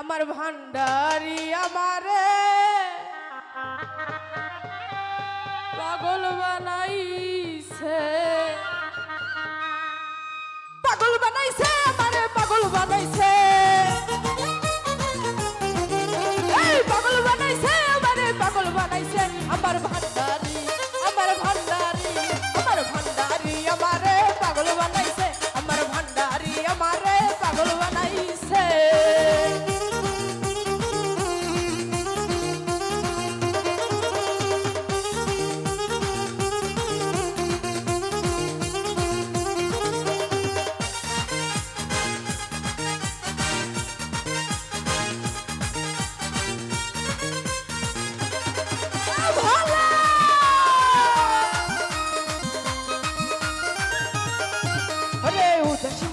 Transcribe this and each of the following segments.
আমার ভান্ডারি আমারে। পাগল বানাইছে। পাগল বানাইছে, আমারে পাগল বানাইছে। পাগল বানাইছে, আমারে পাগল বানাইছে, আমার ভান্ডারি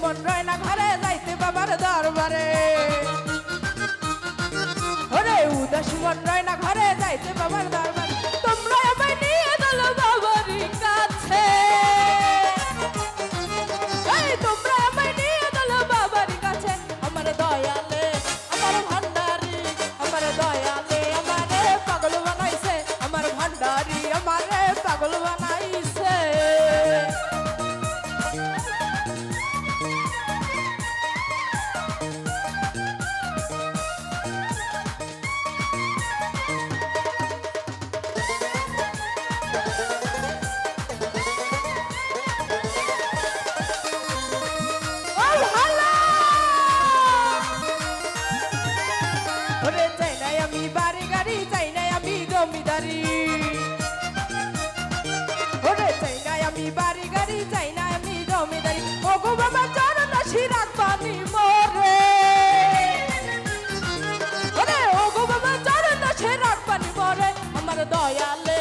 মন রয় না ঘরে যাইতে বাবার দরবারে। ওরে উদাসী মন রয় না ঘরে যাইতে বাবার দরবারে। তোমরা আমায় নিয়ে গেল বাবারই কাছে। তোমরা আমায় নিয়ে গেল দয়ালে, আমার পাগল বানাইছে। আমার ভান্ডারি, আমারে পাগল আমি বাড়ি গাড়ি, চাই নাই আমি জমিদারি। ওরে, চাই নাই আমি বাড়ি গাড়ি, চাই নাই আমি জমিদারি। ও গো বাবা, চরণ শিরাক পানি মরে। ওরে ও গো বাবা, চরণ শিরাক পানি মরে। আমার দয়ালে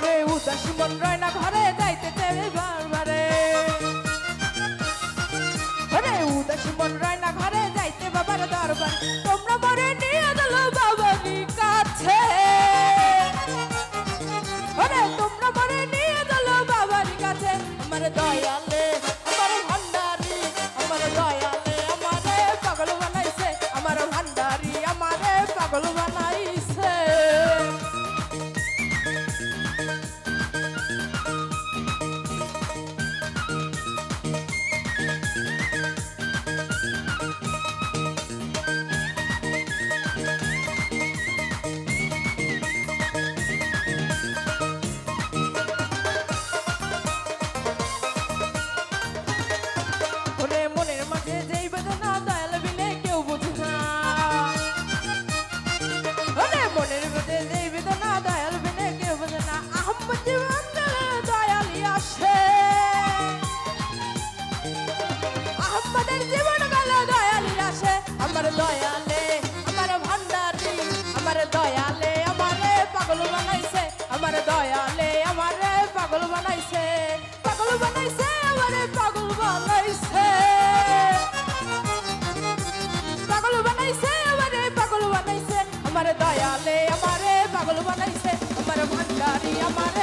ওরে উদাসী মন রয় না, ঘরে যাইতে চাই বারবারে। ওরে উদাসী মন রয় না, ঘরে যাইতে বাবার দরবার। তোমরা মরে নিয়ে গেল বাবারি কাছে। ওরে তোমরা মরে নিয়ে গেল বাবারি কাছে। আমার দয়ালে, আমার ভান্ডারি, আমার দয়ালে আমারে পাগল বানাইছে। আমার ভান্ডারি আমারে পাগল আহম্মদের জীবন গেলে দয়ালি আসে আমার দয়ালে, আমার ভান্ডারি, আমার দয়ালে, আমারে পাগল বানাইছে। আমার দয়ালে, আমারে পাগল বানাইছে। পাগল বানাইছে, আমারে পাগল বানাইছে। পাগল বানাইছে, আমারে পাগল বানাইছে। আমার দয়ালে, আমারে পাগল বানাইছে। আমার ভান্ডারি, আমারে